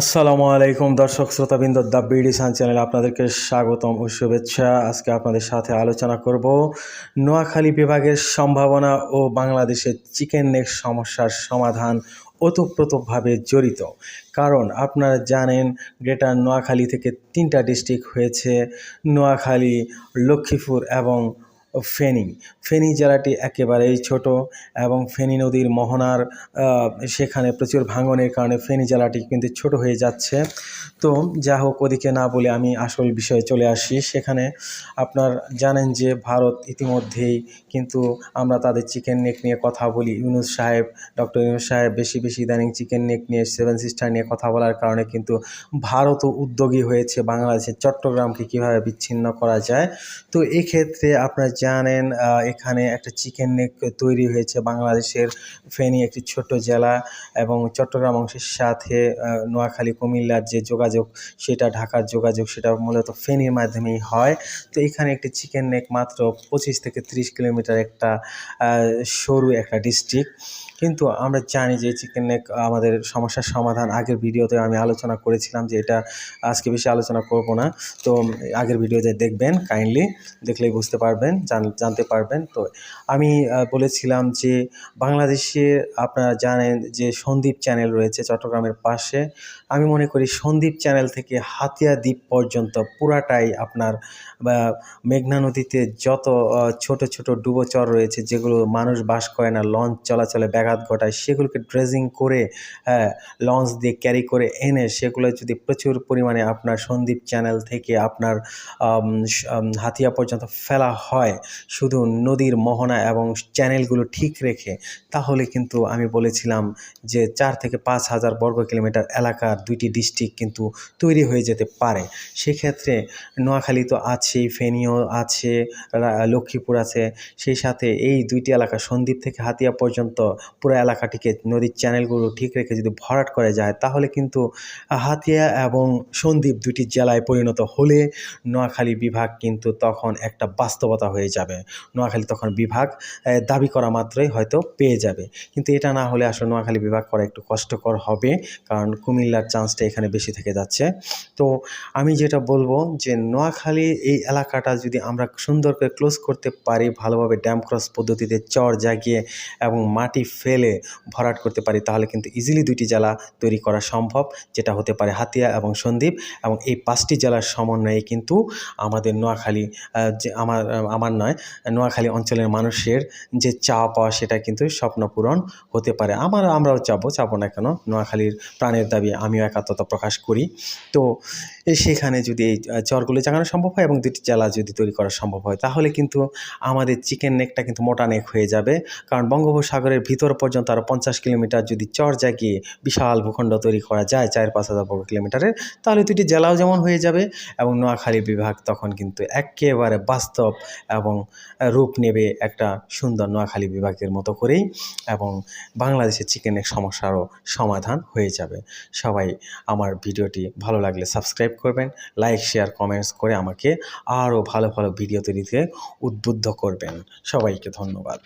আসসালামু আলাইকুম দর্শক শ্রোতাবৃন্দ, দ্য বিডি সান চ্যানেলে আপনাদেরকে স্বাগতম ও শুভেচ্ছা। আজকে আপনাদের সাথে আলোচনা করব নোয়াখালী বিভাগের সম্ভাবনা ও বাংলাদেশের চিকেন নেক সমস্যার সমাধান ওতপ্রোতভাবে জড়িত। কারণ আপনারা জানেন, গ্রেটার নোয়াখালী থেকে তিনটা ডিস্ট্রিক্ট হয়েছে, নোয়াখালী, লক্ষ্মীপুর এবং ফেনী ফেনী জেলাটি একেবারেই ছোট এবং ফেনী নদীর মোহনার সেখানে প্রচুর ভাঙনের কারণে ফেনী জেলাটি কিন্তু ছোট হয়ে যাচ্ছে। তো যা হোক, ওদিকে না বলে আমি আসল বিষয়ে চলে আসি। সেখানে আপনার জানেন যে ভারত ইতিমধ্যেই কিন্তু আমরা তাদের চিকেন নেক নিয়ে কথা বলি। ইউনুস সাহেব, ডক্টর ইউনুস সাহেব বেশি বেশি ইদানিং চিকেন নেক নিয়ে, সেভেন সিস্টার নিয়ে কথা বলার কারণে কিন্তু ভারতও উদ্যোগী হয়েছে। বাংলাদেশের চট্টগ্রামকে কীভাবে বিচ্ছিন্ন করা যায়? তো এক্ষেত্রে আপনারা জানেন এখানে একটা চিকেন নেক তৈরি হয়েছে বাংলাদেশের ফেনী একটি ছোট জেলা এবং চট্টগ্রাম অংশের সাথে নোয়াখালী, কুমিল্লার যে যোগাযোগ, সেটা ঢাকার যোগাযোগ, সেটা মূলত ফেনীর মাধ্যমেই হয়। তো এখানে একটি চিকেন নেক মাত্র পঁচিশ থেকে ত্রিশ কিলোমিটার একটা সরু একটা ডিস্ট্রিক্ট। কিন্তু আমরা জানি যে চিকেন নেক আমাদের সমস্যার সমাধান আগের ভিডিওতে আমি আলোচনা করেছিলাম যে এটা আজকে বেশি আলোচনা করব না। তো আগের ভিডিওতে দেখবেন, কাইন্ডলি দেখলেই বুঝতে পারবেন। জানতে পারবেন। তো আমি বলেছিলাম যে বাংলাদেশে আপনারা জানেন যে সন্দ্বীপ চ্যানেল রয়েছে চট্টগ্রামের পাশে। আমি মনে করি সন্দ্বীপ চ্যানেল থেকে হাতিয়া দ্বীপ পর্যন্ত পুরাটাই আপনার মেঘনা নদীতে যত ছোট ছোট ডুবোচর রয়েছে, যেগুলো মানুষ বাস করে না, লঞ্চ চলাচলে ব্যাঘাত ঘটায়, সেগুলোকে ড্রেজিং করে হ্যাঁ লঞ্চ দিয়ে ক্যারি করে এনে সেগুলো যদি প্রচুর পরিমাণে আপনার সন্দ্বীপ চ্যানেল থেকে আপনার হাতিয়া পর্যন্ত ফেলা হয় শুধু নদীর মোহনা এবং চ্যানেলগুলো ঠিক রেখে, তাহলে কিন্তু আমি বলেছিলাম যে চার থেকে পাঁচ হাজার বর্গ কিলোমিটার এলাকার দুইটি ডিস্ট্রিক্ট কিন্তু তৈরি হয়ে যেতে পারে। সেক্ষেত্রে নোয়াখালী তো আছেই ফেনীও আছে লক্ষ্মীপুর আছে। সেই সাথে এই দুইটি এলাকা সন্দ্বীপ থেকে হাতিয়া পর্যন্ত পুরো এলাকাটিকে নদীর চ্যানেলগুলো ঠিক রেখে যদি ভরাট করে যায়, তাহলে কিন্তু হাতিয়া এবং সন্দ্বীপ দুটি জেলায় পরিণত হলে নোয়াখালী বিভাগ কিন্তু তখন একটা বাস্তবতা হয়ে যাবে। নোয়াখালী তখন বিভাগ দাবি করা মাত্রই হয়তো পেয়ে যাবে। কিন্তু এটা না হলে আসলে নোয়াখালী বিভাগ করা একটু কষ্টকর হবে, কারণ কুমিল্লার চান্সটা এখানে বেশি থেকে যাচ্ছে। তো আমি যেটা বলব যে, নোয়াখালী এই এলাকাটা যদি আমরা সুন্দর করে ক্লোজ করতে পারি, ভালোভাবে ড্যাম ক্রস পদ্ধতিতে চর জাগিয়ে এবং মাটি ফেলে ভরাট করতে পারি, তাহলে কিন্তু ইজিলি দুইটি জেলা তৈরি করা সম্ভব, যেটা হতে পারে হাতিয়া এবং সন্দ্বীপ। এবং এই পাঁচটি জেলার সমন্বয়ে কিন্তু আমাদের নোয়াখালী যে আমার আমার নয়, নোয়াখালী অঞ্চলের মানুষের যে চাওয়া পাওয়া সেটা কিন্তু স্বপ্ন পূরণ হতে পারে। আমার আমরাও চাবো চাবো না কেন? নোয়াখালীর প্রাণের দাবি আমিও একাত্মতা প্রকাশ করি। তো সেখানে যদি এই চরগুলো জাগানো সম্ভব হয় এবং দুটি জেলা যদি তৈরি করা সম্ভব হয়, তাহলে কিন্তু আমাদের চিকেন নেকটা কিন্তু মোটা নেক হয়ে যাবে। কারণ বঙ্গোপসাগরের ভিতর পর্যন্ত আরও পঞ্চাশ কিলোমিটার যদি চর জাগিয়ে বিশাল ভূখণ্ড তৈরি করা যায়, চার পাঁচ হাজার বর্গ কিলোমিটারের, তাহলে দুটি জেলাও যেমন হয়ে যাবে এবং নোয়াখালী বিভাগ তখন কিন্তু একেবারে বাস্তব এবং রূপ নেবে একটা সুন্দর নোয়াখালী বিভাগের মতো করেই এবং বাংলাদেশের চিকেনের সমস্যারও সমাধান হয়ে যাবে। সবাই আমার ভিডিওটি ভালো লাগলে সাবস্ক্রাইব করবেন লাইক শেয়ার কমেন্টস করে আমাকে আরও ভালো ভালো ভিডিও তৈরিতে উদ্বুদ্ধ করবেন। সবাইকে ধন্যবাদ।